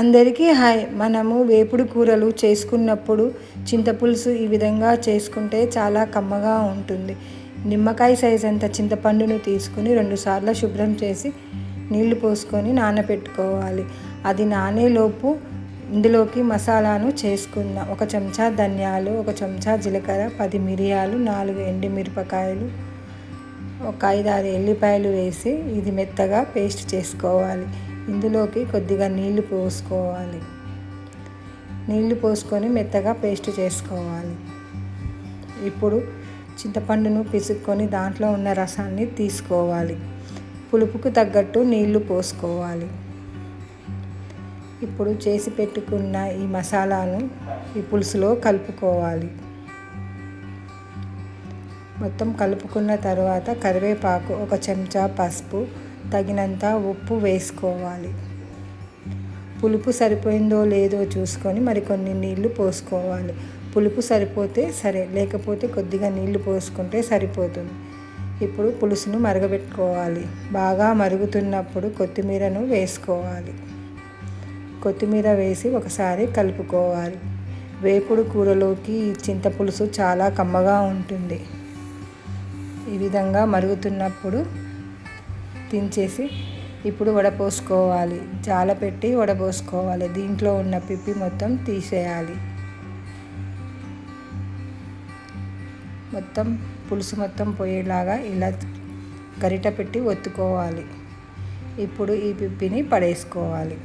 అందరికీ హాయ్. మనము వేపుడు కూరలు చేసుకున్నప్పుడు చింతపులుసు ఈ విధంగా చేసుకుంటే చాలా కమ్మగా ఉంటుంది. నిమ్మకాయ సైజ్ అంత చింతపండును తీసుకుని రెండుసార్లు శుభ్రం చేసి నీళ్ళు పోసుకొని నానబెట్టుకోవాలి అది నానేలోపు ఇందులోకి మసాలాను చేసుకుందాం. ఒక చెంచా ధనియాలు ఒక చెంచా జీలకర్ర పది మిరియాలు నాలుగు ఎండి మిరపకాయలు ఒక ఐదారు ఎల్లిపాయలు వేసి ఇది మెత్తగా పేస్ట్ చేసుకోవాలి. ఇందులోకి కొద్దిగా నీళ్ళు పోసుకోవాలి. నీళ్ళు పోసుకొని మెత్తగా పేస్ట్ చేసుకోవాలి. ఇప్పుడు చింతపండును పిసుక్కొని దాంట్లో ఉన్న రసాన్ని తీసుకోవాలి. పులుపుకు తగ్గట్టు నీళ్ళు పోసుకోవాలి. ఇప్పుడు చేసి పెట్టుకున్న ఈ మసాలాను ఈ పులుసులో కలుపుకోవాలి. మొత్తం కలుపుకున్న తర్వాత కరివేపాకు ఒక చెంచా పసుపు తగినంత ఉప్పు వేసుకోవాలి. పులుపు సరిపోయిందో లేదో చూసుకొని మరికొన్ని నీళ్ళు పోసుకోవాలి. పులుపు సరిపోతే సరే లేకపోతే కొద్దిగా నీళ్ళు పోసుకుంటే సరిపోతుంది. ఇప్పుడు పులుసును మరగబెట్టుకోవాలి. బాగా మరుగుతున్నప్పుడు కొత్తిమీరను వేసుకోవాలి. కొత్తిమీర వేసి ఒకసారి కలుపుకోవాలి. వేపుడు కూరలోకి చింతపులుసు చాలా కమ్మగా ఉంటుంది. ఈ విధంగా మరుగుతున్నప్పుడు దించేసి ఇప్పుడు వడపోసుకోవాలి. జాల పెట్టి వడపోసుకోవాలి. దీంట్లో ఉన్న పిప్పి మొత్తం తీసేయాలి. మొత్తం పులుసు మొత్తం పోయేలాగా ఇలా గరిట పెట్టి ఒత్తుకోవాలి. ఇప్పుడు ఈ పిప్పిని పడేసుకోవాలి.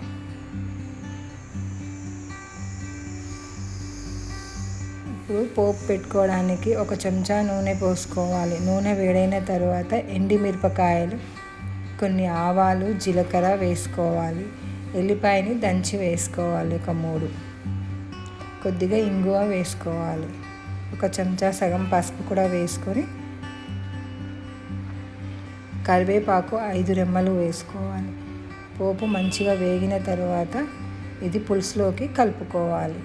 ఇప్పుడు పోపు పెట్టుకోవడానికి ఒక చెంచా నూనె పోసుకోవాలి. నూనె వేడైన తర్వాత ఎండి మిరపకాయలు కొన్ని ఆవాలు జీలకర్ర వేసుకోవాలి. ఎల్లిపాయని దంచి వేసుకోవాలి ఒక మూడు. కొద్దిగా ఇంగువ వేసుకోవాలి. ఒక చెంచా సగం పసుపు కూడా వేసుకొని కరివేపాకు ఐదు రెమ్మలు వేసుకోవాలి. పోపు మంచిగా వేగిన తర్వాత ఇది పులుసులోకి కలుపుకోవాలి.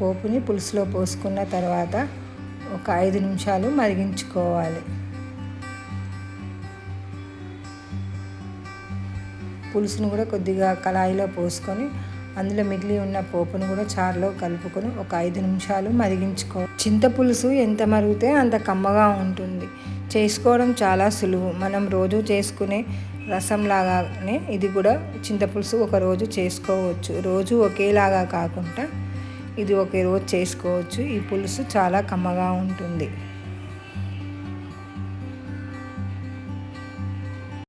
పోపుని పులుసులో పోసుకున్న తర్వాత ఒక ఐదు నిమిషాలు మరిగించుకోవాలి. పులుసును కూడా కొద్దిగా కళాయిలో పోసుకొని అందులో మిగిలి ఉన్న పోపును కూడా చారులో కలుపుకొని ఒక ఐదు నిమిషాలు మరిగించుకో. చింతపులుసు ఎంత మరిగితే అంత కమ్మగా ఉంటుంది. చేసుకోవడం చాలా సులువు. మనం రోజు చేసుకునే రసంలాగానే ఇది కూడా చింతపులుసు ఒక రోజు చేసుకోవచ్చు. రోజు ఒకేలాగా కాకుండా ఇది ఒకే రోజు చేసుకోవచ్చు. ఈ పులుసు చాలా కమ్మగా ఉంటుంది.